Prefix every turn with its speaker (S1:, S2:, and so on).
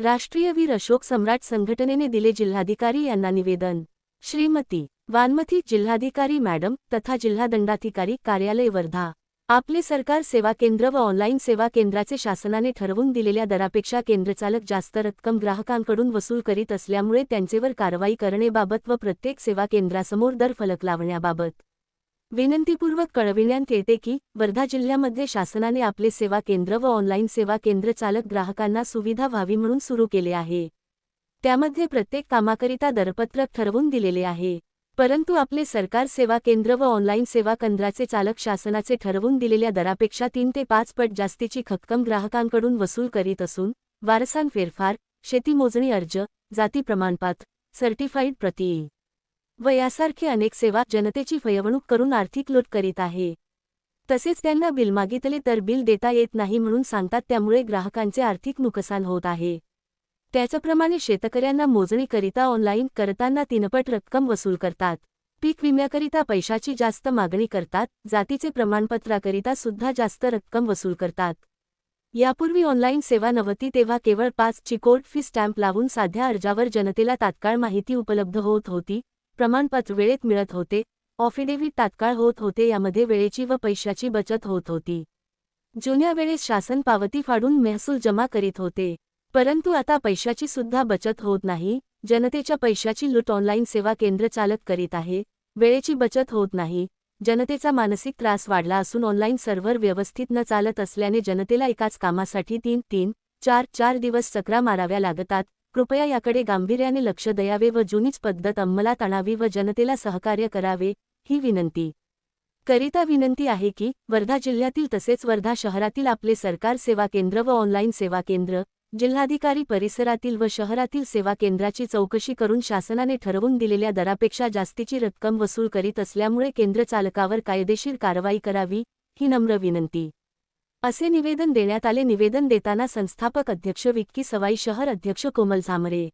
S1: राष्ट्रीय वीर अशोक सम्राट संघटनेने दिले जिल्हाधिकारी यांना निवेदन. श्रीमती वानमथी जिल्हाधिकारी मॅडम तथा जिल्हा दंडाधिकारी कार्यालय वर्धा. आपले सरकार सेवा केंद्र व ऑनलाईन सेवा केंद्राचे शासनाने ठरवून दिलेल्या दरापेक्षा केंद्रचालक जास्त रक्कम ग्राहकांकडून वसूल करीत असल्यामुळे त्यांचेवर कारवाई करणेबाबत व प्रत्येक सेवा केंद्रासमोर दर फलक लावण्याबाबत विनंतीपूर्वक कळविण्यात येते की वर्धा जिल्ह्यामध्ये शासनाने आपले सेवा केंद्र व ऑनलाईन सेवा केंद्र चालक ग्राहकांना सुविधा व्हावी म्हणून सुरू केले आहे. त्यामध्ये प्रत्येक कामाकरिता दरपत्रक ठरवून दिलेले आहे. परंतु आपले सरकार सेवा केंद्र व ऑनलाईन सेवा केंद्राचे चालक शासनाचे ठरवून दिलेल्या दरापेक्षा तीन ते पाच पट जास्तीची खक्कम ग्राहकांकडून वसूल करीत असून वारसान फेरफार शेती मोजणी अर्ज जाती प्रमाणपत्र सर्टिफाईड प्रती व यासारखे अनेक सेवा जनतेची फयवणूक करून आर्थिक लूट करीत आहे. तसेच त्यांना बिल मागितले तर बिल देता येत नाही म्हणून सांगतात त्यामुळे ग्राहकांचे आर्थिक नुकसान होत आहे. त्याचप्रमाणे शेतकऱ्यांना मोजणीकरिता ऑनलाईन करताना तीनपट रक्कम वसूल करतात. पीक विम्याकरिता पैशाची जास्त मागणी करतात जातीचे प्रमाणपत्राकरिता सुद्धा जास्त रक्कम वसूल करतात. यापूर्वी ऑनलाईन सेवा नव्हती तेव्हा केवळ पाच चिकोट फी स्टॅम्प लावून साध्या अर्जावर जनतेला तात्काळ माहिती उपलब्ध होत होती प्रमाणपत्र वेळेत मिळत होते. ऑफिडेव्हिट तात्काळ होत होते यामध्ये वेळेची व पैशाची बचत होत होती. जुन्या वेळेस शासन पावती फाडून महसूल जमा करीत होते. परंतु आता पैशाची सुद्धा बचत होत नाही. जनतेच्या पैशाची लूट ऑनलाईन सेवा केंद्र चालक करीत आहे. वेळेची बचत होत नाही. जनतेचा मानसिक त्रास वाढला असून ऑनलाईन सर्व्हर व्यवस्थित न चालत असल्याने जनतेला एकाच कामासाठी तीन तीन चार चार दिवस चक्रा माराव्या लागतात. कृपया याकडे गांभीर्याने लक्ष द्यावे व जुनीच पद्धत अंमलात आणावी व जनतेला सहकार्य करावे ही विनंती. करिता विनंती आहे की वर्धा जिल्ह्यातील तसेच वर्धा शहरातील आपले सरकार सेवा केंद्र व ऑनलाईन सेवा केंद्र जिल्हाधिकारी परिसरातील व शहरातील सेवा केंद्राची चौकशी करून शासनाने ठरवून दिलेल्या दरापेक्षा जास्तीची रक्कम वसूल करीत असल्यामुळे केंद्र चालकावर कायदेशीर कारवाई करावी ही नम्र विनंती. असे निवेदन देण्यात आले. निवेदन देताना संस्थापक अध्यक्ष विक्की सवाई शहर अध्यक्ष कोमल झामरे